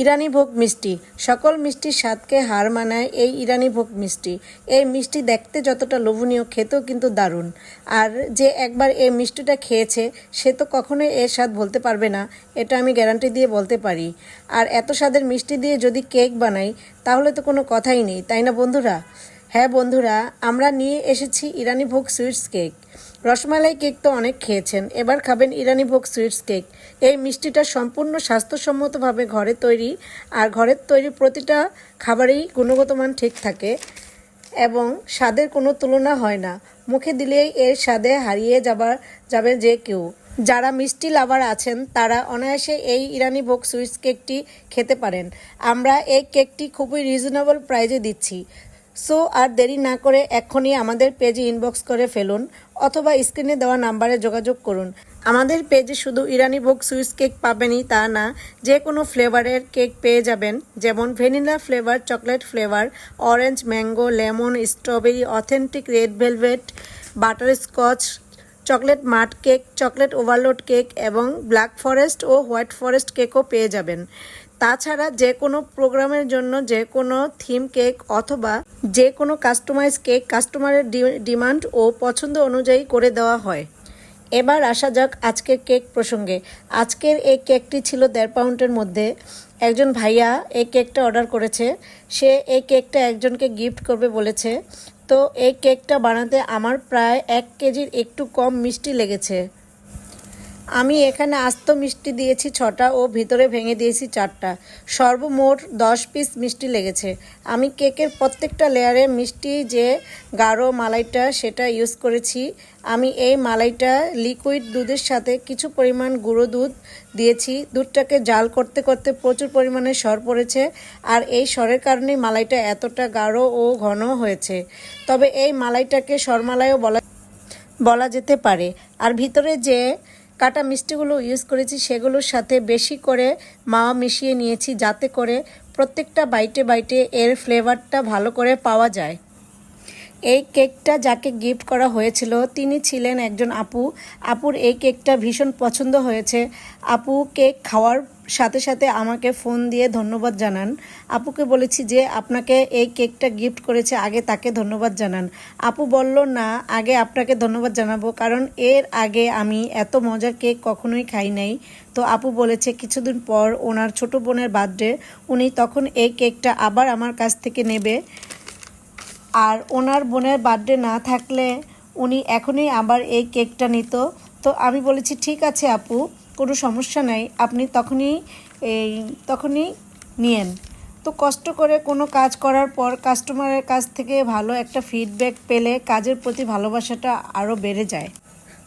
ইরানি ভোগ মিষ্টি। সকল মিষ্টির স্বাদকে হার মানায় এই ইরানি ভোগ মিষ্টি। এই মিষ্টি দেখতে যতটা লোভনীয়, খেতেও কিন্তু দারুণ। আর যে একবার এই মিষ্টিটা খেয়েছে, সে তো কখনোই এর স্বাদ বলতে পারবে না, এটা আমি গ্যারান্টি দিয়ে বলতে পারি। আর এত স্বাদের মিষ্টি দিয়ে যদি কেক বানাই, তাহলে তো কোনো কথাই নেই, তাই না বন্ধুরা? হ্যাঁ বন্ধুরা, আমরা নিয়ে এসেছি ইরানি ভোগ সুইটস কেক। রসমালাই কেক তো অনেক খেয়েছেন। এবার খাবেন ইরানি ভোগ সুইটস কেক। এই মিষ্টিটা সম্পূর্ণ স্বাস্থ্যসম্মতভাবে ঘরে তৈরি, আর ঘরের তৈরি প্রতিটা খাবারেই গুণগত মান ঠিক থাকে এবং স্বাদের কোনো তুলনা হয় না। মুখে দিলেই এর স্বাদে হারিয়ে যাবার, যাবে যে কেউ। যারা মিষ্টি লাভার আছেন, তারা অনায়াসে এই ইরানি ভোগ সুইটস কেকটি খেতে পারেন। আমরা এই কেকটি খুবই রিজনেবল প্রাইজে দিচ্ছি। সো আর দেরি না করে এক্ষুনি আমাদের পেজে ইনবক্স করে ফেলুন অথবা স্ক্রিনে দেওয়া নাম্বারে যোগাযোগ করুন। আমাদের পেজে শুধু ইরানি ভোগ সুইস কেক পাবেনই তা না, যে কোনো ফ্লেভারের কেক পেয়ে যাবেন, যেমন vanilla flavour chocolate flavour orange mango lemon strawberry authentic red velvet butter scotch chocolate mud cake chocolate overload cake এবং ব্ল্যাক ফরেস্ট ও হোয়াইট ফরেস্ট কেকও পেয়ে যাবেন। তাছাড়া যে কোনো প্রোগ্রামের জন্য যে কোনো থিম কেক অথবা যে কোনো কাস্টমাইজ কেক কাস্টমারের ডিমান্ড ও পছন্দ অনুযায়ী করে দেওয়া হয়। এবার আসা যাক আজকের কেক প্রসঙ্গে। আজকের এই কেকটি ছিল দেড় পাউন্ডের মধ্যে। একজন ভাইয়া এই কেকটা অর্ডার করেছে। সে এই কেকটা একজনকে গিফট করবে বলেছে। তো এই কেকটা বানাতে আমার প্রায় এক কেজির একটু কম মিষ্টি লেগেছে। আমি এখানে আস্ত মিষ্টি দিয়েছি ছটা ও ভিতরে ভেঙে দিয়েছি চারটা। সর্বমোট দশ পিস মিষ্টি লেগেছে। আমি কেকের প্রত্যেকটা লেয়ারে মিষ্টি যে গাঢ় মালাইটা সেটা ইউজ করেছি। আমি এই মালাইটা লিকুইড দুধের সাথে কিছু পরিমাণ গুঁড়ো দুধ দিয়েছি। দুধটাকে জাল করতে করতে প্রচুর পরিমাণে সর পড়েছে আর এই সরের কারণেই মালাইটা এতটা গাঢ় ও ঘন হয়েছে। তবে এই মালাইটাকে সরমালাইও বলা বলা যেতে পারে। আর ভিতরে যে কাটা মিষ্টিগুলো ইউজ করেছি, সেগুলোর সাথে বেশি করে মাওয়া মিশিয়ে নিয়েছি, যাতে করে প্রত্যেকটা বাইটে বাইটে এর ফ্লেভারটা ভালো করে পাওয়া যায়। এই কেকটা যাকে গিফট করা হয়েছিল, তিনি ছিলেন একজন আপু। আপুর এই কেকটা ভীষণ পছন্দ হয়েছে। আপু কেক খাওয়ার সাথে সাথে আমাকে ফোন দিয়ে ধন্যবাদ জানান। আপুকে বলেছি যে, আপনাকে এই কেকটা গিফট করেছে, আগে তাকে ধন্যবাদ জানান। আপু বলল, না, আগে আপনাকে ধন্যবাদ জানাব, কারণ এর আগে আমি এত মজার কেক কখনোই খাই নাই। তো আপু বলেছে, কিছুদিন পর ওনার ছোট বোনের বার্থডে, উনি তখন এই কেকটা আবার আমার কাছ থেকে নেবে। আর ওনার বোনের বার্থডে না থাকলে উনি এখনই আবার এই কেকটা নিত। তো আমি বলেছি, ঠিক আছে আপু, কোনো সমস্যা নাই, আপনি তখনই এই, তখনই নিয়েন। তো কষ্ট করে কোনো কাজ করার পর কাস্টমারের কাছ থেকে ভালো একটা ফিডব্যাক পেলে কাজের প্রতি ভালোবাসাটা আরও বেড়ে যায়।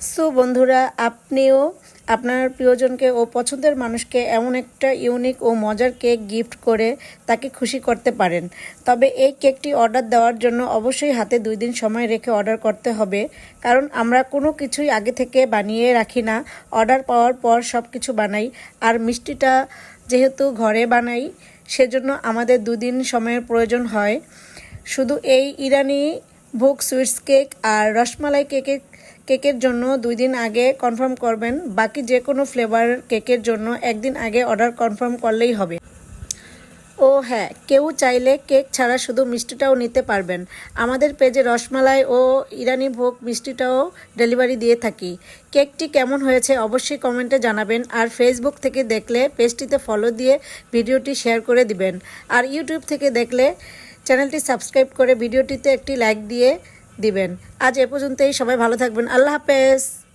সো বন্ধুরা, আপনিও আপনার প্রিয়জনকে ও পছন্দের মানুষকে এমন একটা ইউনিক ও মজার কেক গিফট করে তাকে খুশি করতে পারেন। তবে এই কেকটি অর্ডার দেওয়ার জন্য অবশ্যই হাতে দুই দিন সময় রেখে অর্ডার করতে হবে। কারণ আমরা কোনো কিছুই আগে থেকে বানিয়ে রাখি না। অর্ডার পাওয়ার পর সব কিছু বানাই। আর মিষ্টিটা যেহেতু ঘরে বানাই, সেজন্য আমাদের দুদিন সময়ের প্রয়োজন হয়। শুধু এই ইরানি ভোগ সুইটস কেক আর রসমালাই কেকের কেকের জন্য দুই দিন আগে কনফার্ম করবেন, বাকি যে কোনো ফ্লেভার কেকের জন্য একদিন আগে অর্ডার কনফার্ম করলেই হবে। ও হ্যাঁ কেউ চাইলে কেক ছাড়া শুধু মিষ্টিটাও নিতে পারবেন। আমাদের পেজে রসমালাই ও ইরানি ভোগ মিষ্টিটাও ডেলিভারি দিয়ে থাকি। কেকটি কেমন হয়েছে অবশ্যই কমেন্টে জানাবেন, আর ফেসবুক থেকে দেখলে পেজটিতে ফলো দিয়ে ভিডিওটি শেয়ার করে দিবেন। আর ইউটিউব থেকে দেখলে চ্যানেলটি সাবস্ক্রাইব করে ভিডিওটিতে একটি লাইক দিয়ে দিবেন। আজ এ পর্যন্তই সবাই ভালো থাকবেন। আল্লাহ হাফেজ।